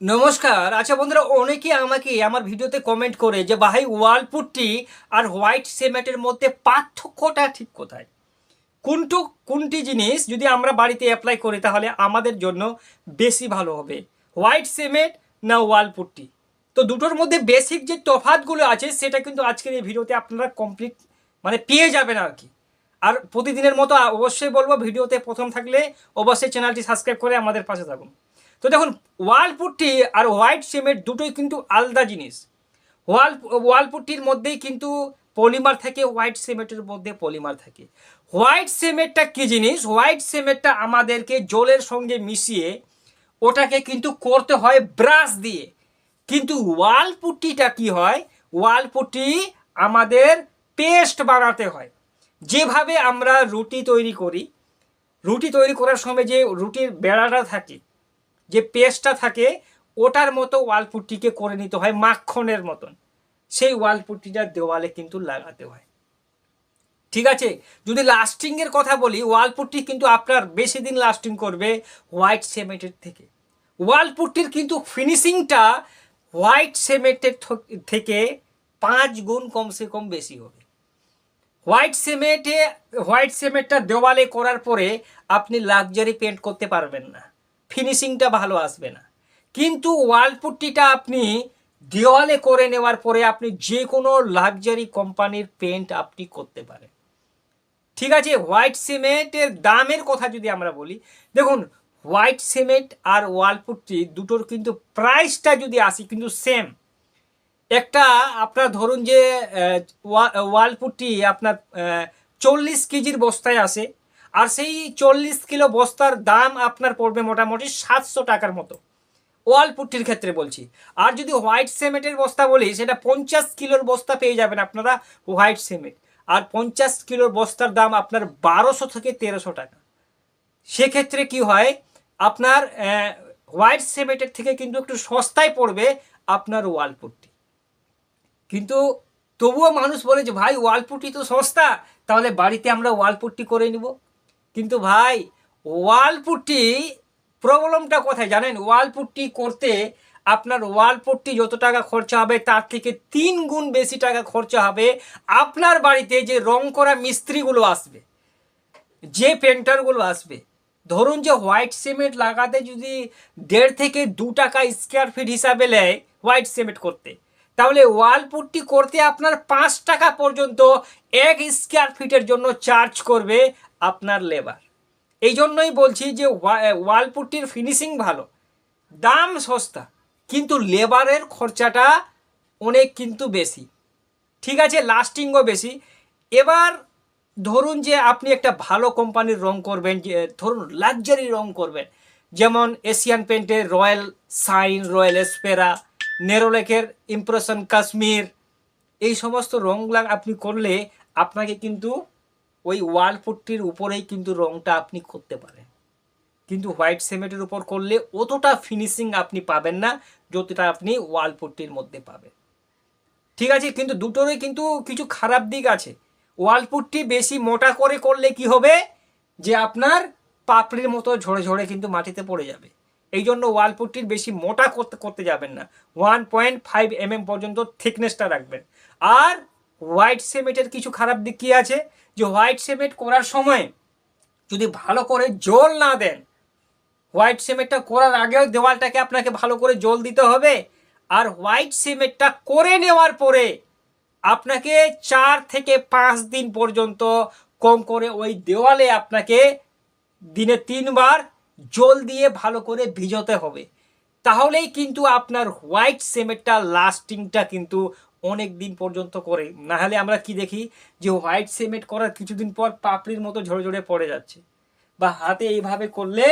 নমস্কার। আচ্ছা বন্ধুরা অনেকে আমাকে আমার ভিডিওতে কমেন্ট করে যে, ভাই ওয়াল পুট্টি আর হোয়াইট সিমেন্টের মধ্যে পার্থক্যটা ঠিক কোথায়? কোনটু, কোনটি জিনিস যদি আমরা বাড়িতে অ্যাপ্লাই করি, তাহলে আমাদের জন্য বেশি ভালো হবে। হোয়াইট সিমেন্ট না ওয়াল পুট্টি তো দুটোর মধ্যে বেসিক যে তফাতগুলো আছে, সেটা কিন্তু আজকের এই ভিডিওতে আপনারা কমপ্লিট মানে পেয়ে যাবেন আর কি। আর প্রতিদিনের মতো অবশ্যই বলব, ভিডিওতে প্রথম থাকলে অবশ্যই চ্যানেলটি সাবস্ক্রাইব করে আমাদের পাশে থাকুন। তো দেখুন, ওয়াল পুট্টি আর হোয়াইট সিমেন্ট দুটোই কিন্তু আলাদা জিনিস। ওয়াল ওয়াল পুট্টির মধ্যেই কিন্তু পলিমার থাকে, হোয়াইট সিমেন্টের মধ্যে পলিমার থাকে। হোয়াইট সিমেন্টটা কী জিনিস? হোয়াইট সিমেন্টটা আমাদেরকে জলের সঙ্গে মিশিয়ে ওটাকে কিন্তু করতে হয় ব্রাশ দিয়ে। কিন্তু ওয়াল পুট্টিটা কি হয়? ওয়াল পুট্টি আমাদের পেস্ট বানাতে হয়। যেভাবে আমরা রুটি তৈরি করি, রুটি তৈরি করার সময় যে রুটির বেড়াটা থাকে যে পেস্টটা থাকে, ওটার মতো ওয়ালপুট্টিকে করে নিতে হয় মাখনের মতন। সেই ওয়ালপুট্টিটা দেওয়ালে কিন্তু লাগাতে হয়। ঠিক আছে? যদি লাস্টিংয়ের কথা বলি, ওয়ালপুট্টি কিন্তু আপনার বেশি দিন লাস্টিং করবে হোয়াইট সিমেন্টের থেকে। ওয়ালপুট্টির কিন্তু ফিনিশিংটা হোয়াইট সিমেন্টের থেকে পাঁচ গুণ কমসে কম বেশি হবে। হোয়াইট সিমেন্টে, হোয়াইট সিমেন্টটা দেওয়ালে করার পরে আপনি লাক্সারি পেন্ট করতে পারবেন না। ফিনিশিংটা ভালো আসবে না। কিন্তু ওয়াল পুট্টিটা আপনি দেওয়ালে করে নেওয়ার পরে আপনি যে কোনো লাক্সারি কোম্পানির পেন্ট আপনি করতে পারেন। ঠিক আছে? হোয়াইট সিমেন্টের দামের কথা যদি আমরা বলি দেখুন হোয়াইট সিমেন্ট আর ওয়াল পুট্টি দুটোর কিন্তু প্রাইসটা যদি আসি কিন্তু সেম একটা আপনার ধরুন যে আহ, ওয়া- ওয়াল আপনার চল্লিশ কেজির বস্তায় আসে আর সেই চল্লিশ কিলো বস্তার দাম আপনার পড়বে মোটামুটি সাতশো টাকার মতো। ওয়াল পুট্টির ক্ষেত্রে বলছি। আর যদি হোয়াইট সিমেন্টের বস্তা বলি, সেটা পঞ্চাশ কিলোর বস্তা পেয়ে যাবেন আপনারা হোয়াইট সিমেন্ট। আর পঞ্চাশ কিলোর বস্তার দাম আপনার বারোশো থেকে তেরোশো টাকা। সেক্ষেত্রে কি হয়, আপনার হোয়াইট সিমেন্টের থেকে কিন্তু একটু সস্তায় পড়বে আপনার ওয়াল পুট্টি। কিন্তু তবুও মানুষ বলে যে, ভাই ওয়ালপুট্টি তো সস্তা, তাহলে বাড়িতে আমরা ওয়ালপুট্টি করে নিব। কিন্তু ভাই, ওয়ালপুট্টি প্রবলেমটা কোথায় জানেন? ওয়ালপুট্টি করতে আপনার ওয়ালপুট্টি যত টাকা খরচা হবে, তার থেকে তিন গুণ বেশি টাকা খরচা হবে আপনার বাড়িতে যে রং করা মিস্ত্রিগুলো আসবে, যে পেন্টারগুলো আসবে। ধরুন যে হোয়াইট সিমেন্ট লাগাতে যদি দেড় থেকে দু টাকা স্কোয়ার ফিট হিসাবে নেয় হোয়াইট সিমেন্ট করতে, তাহলে ওয়াল পুট্টি করতে আপনার পাঁচ টাকা পর্যন্ত এক স্কোয়ার ফিটের জন্য চার্জ করবে আপনার লেবার। এই জন্যই বলছি যে ওয়া- ওয়াল ফিনিশিং ভালো। দাম সস্তা, কিন্তু লেবারের খরচাটা অনেক কিন্তু বেশি। ঠিক আছে লাস্টিংও বেশি। এবার ধরুন যে আপনি একটা ভালো কোম্পানির রং করবেন, যে, ধরুন লাক্সারি রং করবেন। যেমন এশিয়ান পেন্টের রয়্যাল সাইন রয়্যাল এসপেরা নেরোলেকের ইমপ্রেশন কাশ্মীর এই সমস্ত রংগুলা আপনি করলে আপনাকে কিন্তু ওই ওয়াল পুট্টির উপরেই কিন্তু রংটা আপনি করতে পারেন। কিন্তু হোয়াইট সিমেন্টের উপর করলে অতটা ফিনিশিং আপনি পাবেন না, যতটা আপনি ওয়াল পুট্টির মধ্যে পাবেন। ঠিক আছে, কিন্তু দুটোরই কিন্তু কিছু খারাপ দিক আছে। ওয়াল ওয়ালপুটটি বেশি মোটা করে করলে কি হবে? যে আপনার পাপড়ির মতো ঝরে ঝরে কিন্তু মাটিতে পড়ে যাবে। এই জন্য ওয়াল ওয়ালপুট্টির বেশি মোটা করতে করতে যাবেন না। ওয়ান পয়েন্ট ফাইভ এম পর্যন্ত থিকনেসটা রাখবেন। আর হোয়াইট সিমেন্টের কিছু খারাপ দিক কী আছে? যে হোয়াইট সিমেন্ট করার সময় যদি ভালো করে জল না দেন, হোয়াইট সিমেন্টটা করার আগেও দেওয়ালটাকে আপনাকে ভালো করে জল দিতে হবে আর হোয়াইট সিমেন্টটা করে নেওয়ার পরে আপনাকে চার থেকে পাঁচ দিন পর্যন্ত কম করে ওই দেওয়ালে আপনাকে দিনে তিনবার জল দিয়ে ভালো করে ভিজোতে হবে। তাহলেই কিন্তু আপনার হোয়াইট সিমেন্টটা লাস্টিংটা কিন্তু অনেক দিন পর্যন্ত করে। না হলে আমরা কি দেখি যে হোয়াইট সিমেন্ট করার কিছুদিন পর পাপড়ির মতো ঝরে ঝরে পড়ে যাচ্ছে। বা হাতে এইভাবে করলে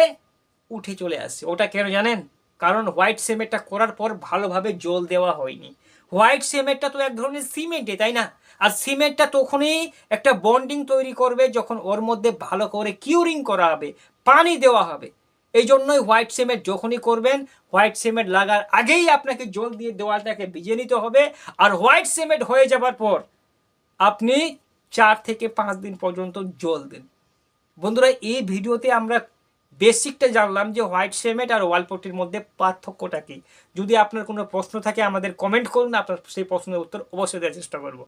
উঠে চলে আসছে। ওটা কেন জানেন? কারণ হোয়াইট সিমেন্টটা করার পর ভালোভাবে জল দেওয়া হয়নি। হোয়াইট সিমেন্টটা তো এক ধরনের সিমেন্টে, তাই না? আর সিমেন্টটা তখনই একটা বন্ডিং তৈরি করবে যখন ওর মধ্যে ভালো করে কিউরিং করা হবে, পানি দেওয়া হবে। এই জন্যই হোয়াইট সিমেন্ট যখনই করবেন, হোয়াইট সিমেন্ট লাগার আগেই আপনাকে জল দিয়ে দেওয়ালটাকে ভিজিয়ে নিতে হবে। আর হোয়াইট সিমেন্ট হয়ে যাবার পর আপনি চার থেকে পাঁচ দিন পর্যন্ত জল দেন। বন্ধুরা, এই ভিডিওতে আমরা বেসিকটা জানলাম যে হোয়াইট সিমেন্ট আর ওয়ালপট্টির মধ্যে পার্থক্যটা কী। যদি আপনার কোনো প্রশ্ন থাকে আমাদের কমেন্ট করুন, আপনার সেই প্রশ্নের উত্তর অবশ্যই দেওয়ার চেষ্টা করব।